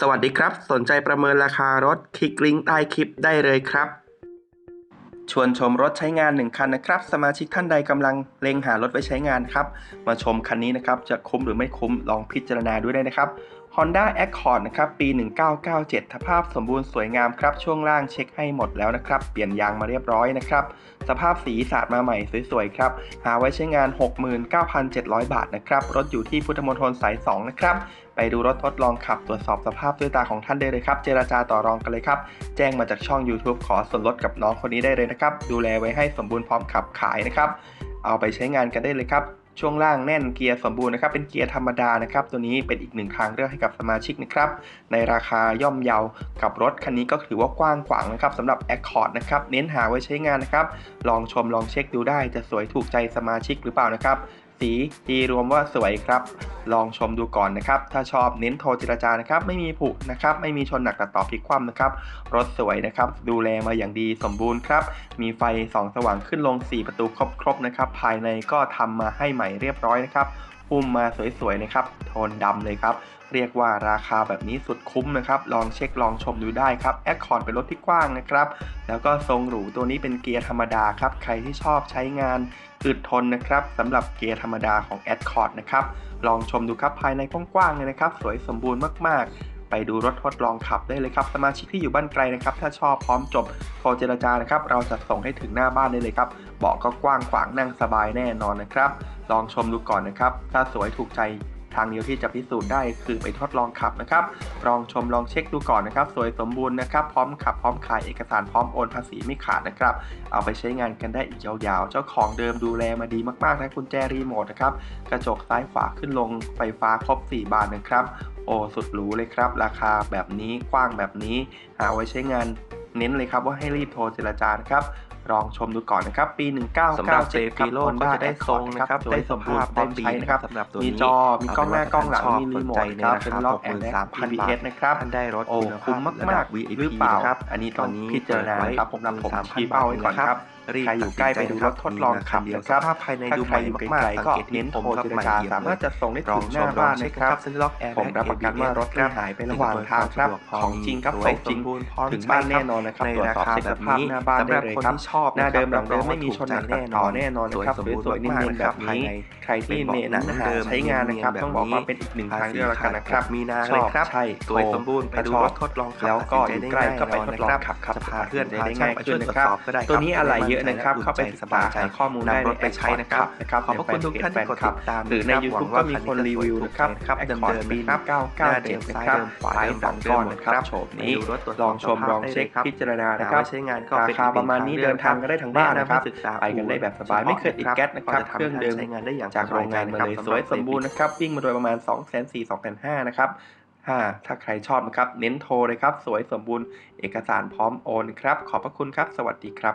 สวัสดีครับ สนใจประเมินราคารถคลิกลิงก์ใต้คลิปได้เลยครับ ชวนชมรถใช้งาน 1 คันนะครับ สมาชิกท่านใดกำลังเล็งหารถไว้ใช้งานครับ มาชมคันนี้นะครับ จะคุ้มหรือไม่คุ้มลองพิจารณาด้วยได้นะครับ Honda Accord นะครับปี 1997สภาพสมบูรณ์สวยงามครับ ช่วงล่างเช็คให้หมดแล้วนะครับ เปลี่ยนยางมาเรียบร้อยนะครับ สภาพสีสาดมาใหม่สวยๆครับ หาไว้ใช้งาน 69,700 บาทนะครับ รถอยู่ที่พุทธมณฑลสาย 2 นะครับ ไปดูรถทดลองขับตรวจสอบสภาพด้วยตาของท่านได้เลยครับ เจราจาต่อรองกันเลยครับ แจ้งมาจากช่อง YouTube ขอส่วนลดกับน้องคนนี้ได้เลยนะครับ ดูแลไว้ให้สมบูรณ์พร้อมขับขายนะครับ เอาไปใช้งานกันได้เลยครับ ช่วงล่างแน่นเกียร์สมบูรณ์นะครับ เป็นเกียร์ธรรมดานะครับ ตัวนี้เป็นอีกหนึ่งทางเลือกให้กับสมาชิกนะครับ ในราคาย่อมเยากับรถคันนี้ก็ถือว่ากว้างขวางนะครับสำหรับ Accord นะครับ เน้นหาไว้ใช้งานนะครับ ลองชมลองเช็คดูได้จะสวยถูกใจสมาชิกหรือเปล่านะครับ สีตีรวมว่าสวยครับ ลองชมดูก่อนนะครับ ถ้าชอบเน้นโทรเจรจานะครับ ไม่มีผุนะครับ ไม่มีชนหนักตัดต่อพลิกคว่ำนะครับ รถสวยนะครับ ดูแลมาอย่างดีสมบูรณ์ครับ มีไฟส่องสว่างขึ้นลง 4 ประตูครบครบนะครับ ภายในก็ทำมาให้ใหม่เรียบร้อยนะครับ หุ้มมาสวยๆนะครับโทนดำเลยครับเรียกว่าราคาแบบนี้สุดคุ้มนะครับ ลองเช็คลองชมดูได้ครับแอคคอร์ดเป็นรถที่กว้างนะครับ แล้วก็ทรงหรูตัวนี้เป็นเกียร์ธรรมดาครับ ใครที่ชอบใช้งานอึดทนนะครับสำหรับเกียร์ธรรมดาของ a d c o r d นะครับ ลองชมดูครับภายในกว้างๆเลยนะครับ สวยสมบูรณ์มากๆ ไปดูรถทดลองขับได้เลยครับ สมาชิกที่อยู่บ้านไกลนะครับ ถ้าชอบพร้อมจบโทรเจรจานะครับ เราจะส่งให้ถึงหน้าบ้านได้เลยครับ เบาะก็กว้างขวางนั่งสบายแน่นอนนะครับ ลองชมดูก่อนนะครับ ถ้าสวยถูกใจ ทางเดียวที่จะพิสูจน์ได้คือไปทดลองขับนะครับ ลองชมลองเช็คดูก่อนนะครับ สวยสมบูรณ์นะครับ พร้อมขับพร้อมขายเอกสารพร้อมโอนภาษีไม่ขาดนะครับ เอาไปใช้งานกันได้อีกยาวๆ เจ้าของเดิมดูแลมาดีมากๆนะกุญแจรีโมทนะครับ กระจกซ้ายขวาขึ้นลงไฟฟ้าครบ 4 บานนะครับโอ้สุดหรูเลยครับ ราคาแบบนี้กว้างแบบนี้ หาไว้ใช้งานเน้นเลยครับว่าให้รีบโทรเจรจานะครับ ลองชมดูก่อนนะครับ ปี 1997สำหรับเซคฟีรับโล Honda ก็จะได้ทรงนะครับ Accord ได้สมบูรณ์พร้อมใช้นะครับสำหรับตัวมีนี้จอมีกล้องหน้ากล้องหลังชอบมีรีโมสทนใจในครับราเป็นคาล็อกแอนด์63,000พีบาเอทสนะครับท่านได้รถโอ้คุณภาคุ้มพระมาดักบๆ VIP หรือเปล่านะครับ อันนี้ต้องตอนนี้พิจารณานะครับผมนำผมชี้เป้าไว้ก่อนครับรีบใครอยู่ใกล้ไปดูรถทดลองขับเดียวนะครับสภาพภายในถ้าดูใคใหรม่อยู่มากไกลๆๆก็สังเกตเน้นที่โทรผมเจรจาครับสามารถจะส่งได้ลถึองงหชน้ามลอบ้างนเช็คนะคครัรับบสัญลักษณ์แอร์ผมรับประกันว่ารถไม่หายไประหว่างทางครับของจริงครับสวยจริงถึงบ้านแน่นอนนะครับในตรวจราสอบคาเช็คแบสบภาพนี้หน้าบ้านสำหได้รับเลยคนครับที่ชอบหน้าเดิมหลังเดิมรับไม่มีชนหนักแน่นอนแน่นอนนะครับสวยสวยๆมากเนียนๆแบบภายนี้ในใครที่เน้นหาใช้งานนะครับต้องบอกว่าเป็นอีกหนึ่งทางเลือกแล้วกันนะครับมีนาชเลยอบครับใช่สวยสมบูรณ์ไปดูชอบรถทดลองขับแล้วก็อยู่ตัดสินใกล้ใจก็ไปทดลองแน่นนขับขับจะพาพาเพื่เพื่ออนนได้ได้ง่าง่ายยขึ้ขึ้นนนะนะคครัรับบก็ได้ตัวนี้อะไรเยอะนะครับอุ่นใจเข้าไปศึกษาสบายใจหาข้อมูลได้นำรถไปใช้นะครับนะครับขอบพระคุณทุกท่านที่กดติดตามหรือใน YouTube ก็มีคนรีวิวนะครับครับแอคเดิมคอร์ดเดิมปีนะครับ1997นะครับขวาท้ายเดิมสองก้อนนะครับโฉบนี้ไปดูรถตรวจสลอบองชมสภาพลองเช็คได้เลยครับพิจารณาหานะครับไว้ใช้งานก็ราเป็นคาประมาณนี้เดินทางก็ได้ทั้งบ้านนะครับแนะนำให้ศึกษาไปกันได้แบบสบายไม่เคยติดแก๊สนะครับเครื่องเดิมใช้งานได้อย่างจากโรงงานมาเลยสวยสมบูรณ์นะครับวิ่งมาโดยประมาณ 2 4 0 0 0 2 5 0 0นะครับถ้าถ้าใครชอบนะครับ เน้นโทรเลยครับ สวยสมบูรณ์ เอกสารพร้อมโอนครับ ขอบพระคุณครับ สวัสดีครับ